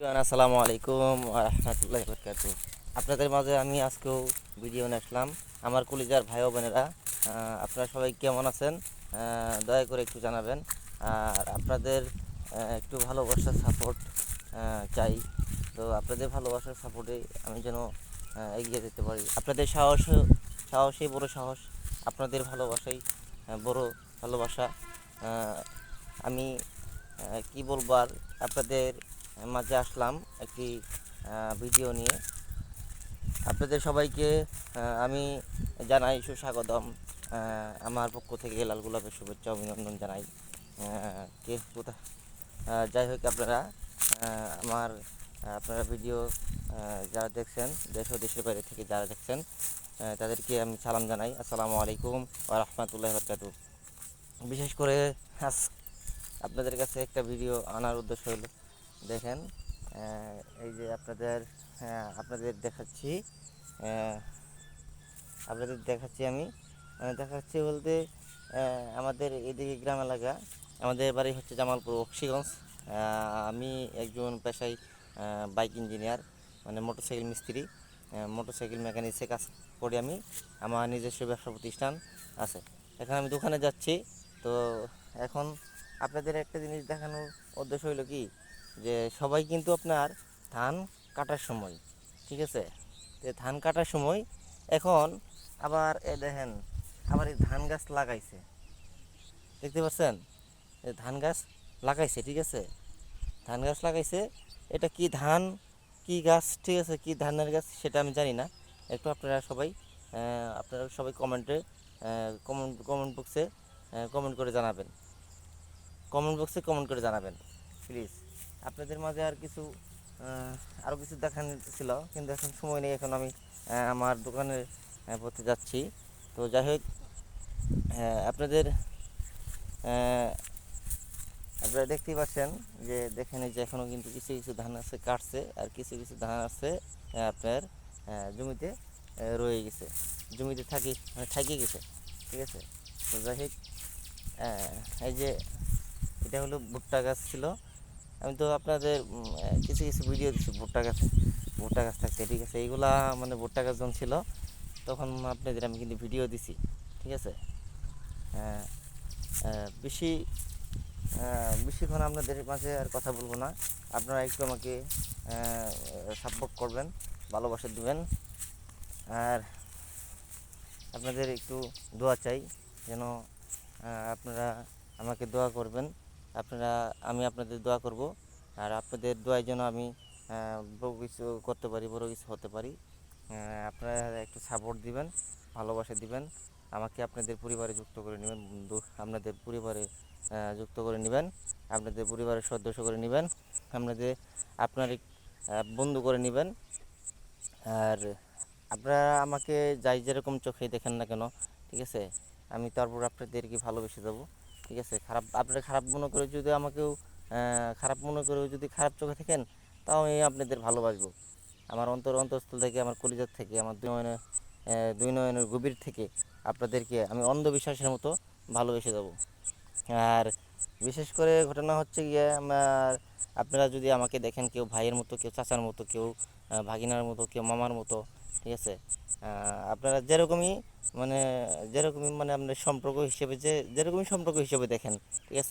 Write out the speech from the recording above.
আসসালামু আলাইকুম রহমতুল্লাহ বরকাত আপনাদের মাঝে আমি আজকেও ভিডিও নিয়ে আসলাম। আমার কলিজার ভাই বোনেরা আপনারা সবাই কেমন আছেন? দয়া করে একটু জানাবেন। আর আপনাদের একটু ভালোবাসার সাপোর্ট চাই। তো আপনাদের ভালোবাসার সাপোর্টে আমি যেন এগিয়ে যেতে পারি। আপনাদের সাহস সাহসই বড় সাহস, আপনাদের ভালোবাসাই বড় ভালোবাসা। আমি কি বলব আর আপনাদের মাঝে আসলাম একটি ভিডিও নিয়ে। আপনাদের সবাইকে আমি জানাই সুস্বাগতম। আমার পক্ষ থেকে লাল গোলাপের শুভেচ্ছা, অভিনন্দন জানাই। কে, কোথা? যাই হোক আপনারা আমার আপনারা ভিডিও যারা দেখছেন, দেশ ও দেশের বাইরে থেকে যারা দেখছেন তাদেরকে আমি সালাম জানাই। আসসালামু আলাইকুম ওয়া রাহমাতুল্লাহি ওয়া বারাকাতুহু। বিশেষ করে আপনাদের কাছে একটা ভিডিও আনার উদ্দেশ্য হলো দেখেন এই যে আপনাদের আপনাদের দেখাচ্ছি আপনাদের দেখাচ্ছি আমি দেখাচ্ছি বলতে আমাদের এদিকে গ্রাম এলাকা আমাদের বাড়ি হচ্ছে জামালপুর বক্সিগঞ্জ আহ, আমি একজন পেশায় বাইক ইঞ্জিনিয়ার মানে মোটরসাইকেল মিস্ত্রি মোটরসাইকেল মেকানিক্সে কাজ করি আমি আমার নিজস্ব ব্যবসা প্রতিষ্ঠান আছে। এখন আমি দোকানে যাচ্ছি তো এখন আপনাদের একটা জিনিস দেখানোর উদ্দেশ্য হইল কি যে সবাই কিন্তু আপনার ধান কাটার সময়, ঠিক আছে? যে ধান কাটার সময় এখন আবার এ দেখেন, আবার এই ধান গাছ লাগাইছে। দেখতে পাচ্ছেন? ধান গাছ লাগাইছে, ঠিক আছে? ধান গাছ লাগাইছে, এটা কি ধান, কি গাছ, ঠিক আছে? কি ধানের গাছ সেটা আমি জানি না। একটু আপনারা সবাই আপনারা সবাই কমেন্টে কমেন্ট কমেন্ট বক্সে কমেন্ট করে জানাবেন। কমেন্ট বক্সে কমেন্ট করে জানাবেন, প্লিজ। আপনাদের মাঝে আর কিছু আরও কিছু দেখানোর ছিল, কিন্তু এখন সময় নেই, এখন আমি আমার দোকানের পথে যাচ্ছি। তো যাই হোক আপনাদের আপনারা দেখতেই পাচ্ছেন যে দেখেন যে এখনও কিন্তু কিছু কিছু ধান আছে, কাটছে, আর কিছু কিছু ধান আছে আপনার জমিতে রয়ে গেছে, জমিতে থাকি মানে থাকিয়ে গেছে, ঠিক আছে? তো যাই হোক এই যে এটা হলো ভুট্টা গাছ ছিল। আমি তো আপনাদের কিছু কিছু ভিডিও দিচ্ছি ভুট্টা গাছে, ভুট্টা গাছ থাকতে ঠিক আছে? এইগুলা মানে ভুট্টা গাছ যখন ছিল, তখন আপনাদের আমি কিন্তু ভিডিও দিছি, ঠিক আছে? বেশি বেশিক্ষণ আপনাদের মাঝে আর কথা বলব না। আপনারা একটু আমাকে সাপোর্ট করবেন, ভালোবাসা দেবেন। আর আপনাদের একটু দোয়া চাই, যেন আপনারা আমাকে দোয়া করবেন। আপনারা, আমি আপনাদের দোয়া করব। আর আপনাদের দোয়ায় যেন আমি বড় কিছু করতে পারি, বড় কিছু হতে পারি। আপনারা একটু সাপোর্ট দিবেন, ভালোবাসা দিবেন। আমাকে আপনাদের পরিবারে যুক্ত করে নেবেন, বন্ধু। আপনাদের পরিবারে যুক্ত করে নেবেন। আপনাদের পরিবারের সদস্য করে নেবেন। আপনাদের, আপনার বন্ধু করে নেবেন। আর আপনারা আমাকে যাই যেরকম চোখে দেখেন না কেন, ঠিক আছে? আমি তারপর আপনাদেরকে ভালোবেসে দেবো। ঠিক আছে, খারাপ, আপনারা খারাপ মনে করে যদি আমাকেও খারাপ মনে করে যদি খারাপ চোখে থাকেন, তাও আমি আপনাদের ভালোবাসবো। আমার অন্তর অন্তঃস্থল থেকে, আমার কলিজার থেকে, আমার দুই নয়নের দুই নয়নের গভীর থেকে আপনাদেরকে আমি অন্ধবিশ্বাসের মতো ভালোবেসে দেবো। আর বিশেষ করে ঘটনা হচ্ছে গিয়ে আমার, আপনারা যদি আমাকে দেখেন কেউ ভাইয়ের মতো, কেউ চাচার মতো, কেউ ভাগিনার মতো, কেউ মামার মতো, ঠিক আছে আপনারা যেরকমই মানে যেরকমই মানে আপনার সম্পর্ক হিসেবে যে যেরকম সম্পর্ক হিসেবে দেখেন ঠিক আছে?